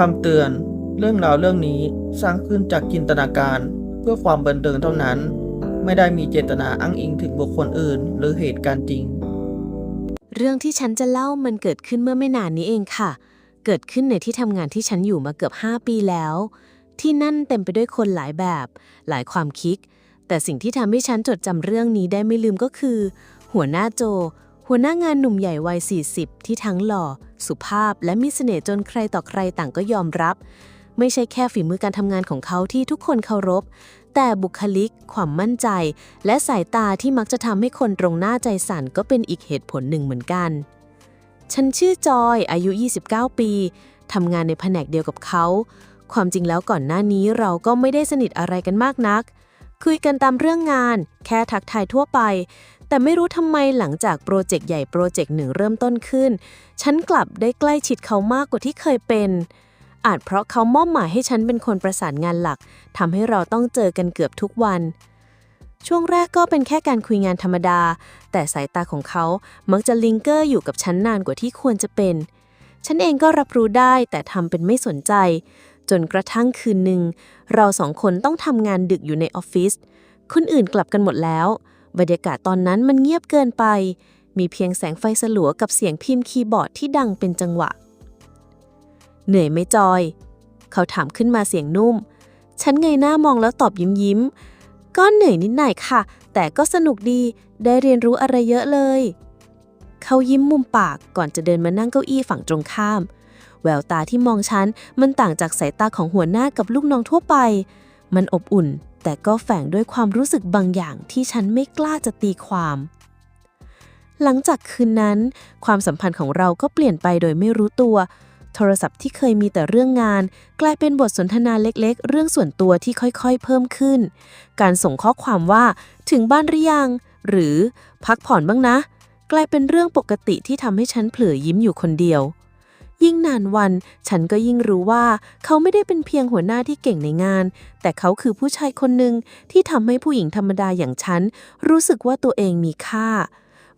คำเตือน เรื่องราวเรื่องนี้สร้างขึ้นจากจินตนาการ เพื่อความบันเทิงเท่านั้น ไม่ได้มีเจตนาอ้างอิงถึงบุคคลอื่น หรือเหตุการณ์จริง เรื่องที่ฉันจะเล่ามันเกิดขึ้นเมื่อไม่นานนี้เองค่ะ เกิดขึ้นในที่ทำงานที่ฉันอยู่มาเกือบ 5 ปีแล้ว ที่นั่นเต็มไปด้วยคนหลายแบบ หลายความคิด แต่สิ่งที่ทำให้ฉันจดจำเรื่องนี้ได้ไม่ลืมก็คือ หัวหน้าโจ หัวหน้างานหนุ่มใหญ่วัย40 ที่ทั้งหล่อ สุภาพ และมีเสน่ห์จนใครต่อใครต่างก็ยอมรับ ไม่ใช่แค่ฝีมือการทำงานของเขาที่ทุกคนเคารพ แต่บุคลิก ความมั่นใจ และสายตาที่มักจะทำให้คนตรงหน้าใจสั่นก็เป็นอีกเหตุผลหนึ่งเหมือนกัน ฉันชื่อจอย อายุ 29 ปีทำงานในแผนกเดียวกับเขา ความจริงแล้วก่อนหน้านี้เราก็ไม่ได้สนิทอะไรกันมากนัก คุยกันตามเรื่องงาน แค่ทักทายทั่วไป แต่ไม่รู้ทำไมหลังจากโปรเจกต์ใหญ่โปรเจกต์หนึ่งเริ่มต้นขึ้น ฉันกลับได้ใกล้ชิดเขามากกว่าที่เคยเป็น อาจเพราะเขามอบหมายให้ฉันเป็นคนประสานงานหลักทำให้เราต้องเจอกันเกือบทุกวันช่วงแรกก็เป็นแค่การคุยงานธรรมดา แต่สายตาของเขามักจะลิงเกอร์อยู่กับฉันนานกว่าที่ควรจะเป็น ฉันเองก็รับรู้ได้แต่ทำเป็นไม่สนใจ จนกระทั่งคืนหนึ่ง เราสองคนต้องทำงานดึกอยู่ในออฟฟิศคนอื่นกลับกันหมดแล้ว บรรยากาศตอนนั้นมันเงียบเกินไป มีเพียงแสงไฟสลัวกับเสียงพิมพ์คีย์บอร์ดที่ดังเป็นจังหวะ เหนื่อยไหมจอย เขาถามขึ้นมาเสียงนุ่ม ฉันเงยหน้ามองแล้วตอบยิ้มยิ้ม ก็เหนื่อยนิดหน่อยค่ะ แต่ก็สนุกดีได้เรียนรู้อะไรเยอะเลย เขายิ้มมุมปากก่อนจะเดินมานั่งเก้าอี้ฝั่งตรงข้าม แววตาที่มองฉัน มันต่างจากสายตาของหัวหน้ากับลูกน้องทั่วไป มันอบอุ่น แต่ก็แฝงด้วยความรู้สึกบางอย่างที่ฉันไม่กล้าจะตีความ หลังจากคืนนั้น ความสัมพันธ์ของเราก็เปลี่ยนไปโดยไม่รู้ตัว โทรศัพท์ที่เคยมีแต่เรื่องงาน กลายเป็นบทสนทนาเล็กๆ เรื่องส่วนตัวที่ค่อยๆ เพิ่มขึ้น การส่งข้อความว่าถึงบ้านหรือยัง หรือพักผ่อนบ้างนะ กลายเป็นเรื่องปกติที่ทำให้ฉันเผลอยิ้มอยู่คนเดียว ยิ่งนานวัน ฉันก็ยิ่งรู้ว่าเขาไม่ได้เป็นเพียงหัวหน้าที่เก่งในงาน แต่เขาคือผู้ชายคนหนึ่งที่ทำให้ผู้หญิงธรรมดาอย่างฉัน รู้สึกว่าตัวเองมีค่า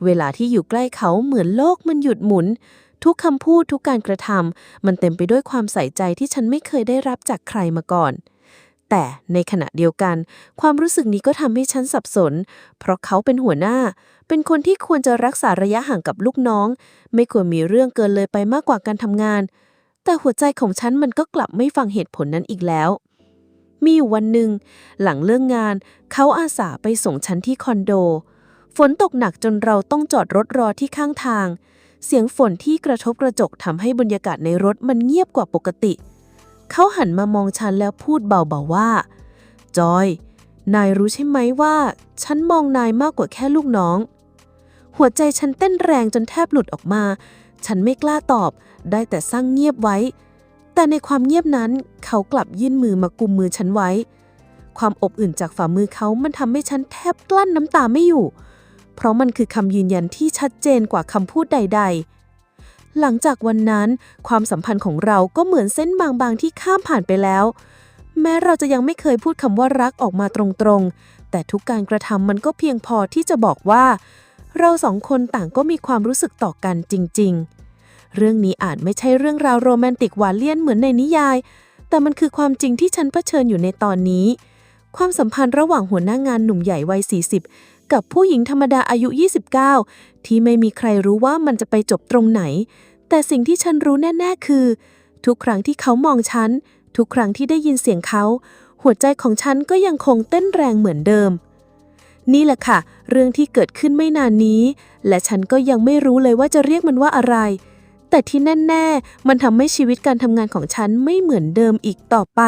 เวลาที่อยู่ใกล้เขาเหมือนโลกมันหยุดหมุน ทุกคำพูดทุกการกระทำมันเต็มไปด้วยความใส่ใจที่ฉันไม่เคยได้รับจากใครมาก่อน แต่ในขณะเดียวกัน ความรู้สึกนี้ก็ทำให้ฉันสับสน เพราะเขาเป็นหัวหน้า เป็นคนที่ควรจะรักษาระยะห่างกับลูกน้อง ไม่ควรมีเรื่องเกินเลยไปมากกว่าการทำงาน แต่หัวใจของฉันมันก็กลับไม่ฟังเหตุผลนั้นอีกแล้ว มีอยู่วันหนึ่ง หลังเลิกงงาน เขาอาสาไปส่งฉันที่คอนโด ฝนตกหนักจนเราต้องจอดรถรอที่ข้างทาง เสียงฝนที่กระทบกระจกทำให้บรรยากาศในรถมันเงียบกว่าปกติเเขาหันมามองฉันแล้วพูดเบาๆว่า จอย นายรู้ใช่ไหมว่า ฉันมองนายมากกว่าแค่ลูกน้อง หัวใจฉันเต้นแรงจนแทบหลุดออกมา ฉันไม่กล้าตอบ ได้แต่สร้างเงียบไว้ แต่ในความเงียบนั้นเขากลับยื่นมือมากุมมือฉันไว้ ความอบอุ่นจากฝ่ามือเขามันทำให้ฉันแทบกลั้นน้ำตาไม่อยู่ เพราะมันคือคำยืนยันที่ชัดเจนกว่าคำพูดใด ๆ หลังจากวันนั้น ความสัมพันธ์ของเราก็เหมือนเส้นบางๆที่ข้ามผ่านไปแล้ว แม้เราจะยังไม่เคยพูดคำว่ารักออกมาตรงๆ แต่ทุกการกระทำมันก็เพียงพอที่จะบอกว่า เราสองคนต่างก็มีความรู้สึกต่อกันจริง ๆ เรื่องนี้อาจไม่ใช่เรื่องราวโรแมนติกหวานเลี่ยนเหมือนในนิยาย แต่มันคือความจริงที่ฉันเผชิญอยู่ในตอนนี้ ความสัมพันธ์ระหว่างหัวหน้างานหนุ่มใหญ่วัย40 กับผู้หญิงธรรมดาอายุ 29 ที่ไม่มีใครรู้ว่ามันจะไปจบตรงไหน แต่สิ่งที่ฉันรู้แน่ๆคือ ทุกครั้งที่เขามองฉัน ทุกครั้งที่ได้ยินเสียงเขา หัวใจของฉันก็ยังคงเต้นแรงเหมือนเดิม นี่แหละค่ะ เรื่องที่เกิดขึ้นไม่นานนี้ และฉันก็ยังไม่รู้เลยว่าจะเรียกมันว่าอะไร แต่ที่แน่ ๆ มันทำให้ชีวิตการทำงานของฉันไม่เหมือนเดิมอีกต่อไป